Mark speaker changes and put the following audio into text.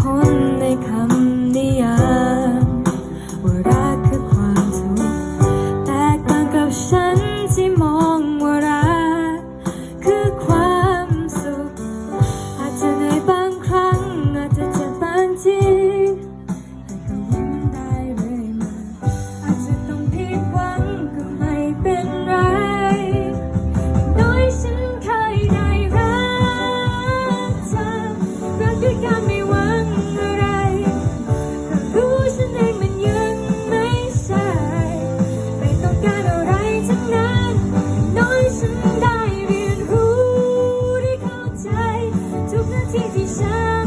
Speaker 1: คนในคำนิยามว่ารักคือความทุขแตกต่างกับฉันที่มองว่ารักคือความสุข อาจจะในบางครั้งอาจจะเจ็บางทีแต่ก็ยิ้มได้เลยมาอาจจะต้องผิดหวังก็ไม่เป็นไรโดยฉันเคยได้รักเธอรักด้วยกัน time